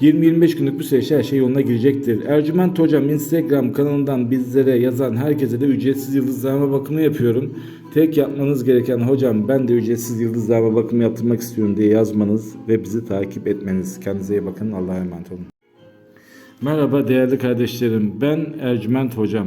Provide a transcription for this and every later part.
20-25 günlük bir süreçte her şey yoluna girecektir. Ercüment Hocam Instagram kanalından bizlere yazan herkese de ücretsiz yıldızlama bakımı yapıyorum. Tek yapmanız gereken hocam ben de ücretsiz yıldızlama bakımı yaptırmak istiyorum diye yazmanız ve bizi takip etmeniz. Kendinize iyi bakın. Allah'a emanet olun. Merhaba değerli kardeşlerim. Ben Ercüment Hocam.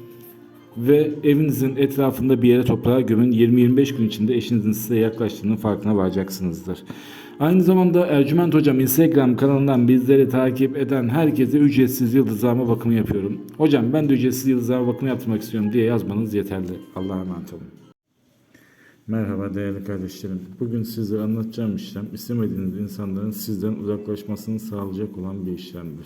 ve evinizin etrafında bir yere toprağa gömün. 20-25 gün içinde eşinizin size yaklaştığının farkına varacaksınızdır. Aynı zamanda Ercüment Hocam Instagram kanalından bizleri takip eden herkese ücretsiz yıldızlama bakımı yapıyorum. Hocam ben de ücretsiz yıldızlama bakımı yaptırmak istiyorum diye yazmanız yeterli. Allah'a emanet olun. Merhaba değerli kardeşlerim. Bugün size anlatacağım işlem istemediğiniz insanların sizden uzaklaşmasını sağlayacak olan bir işlemdir.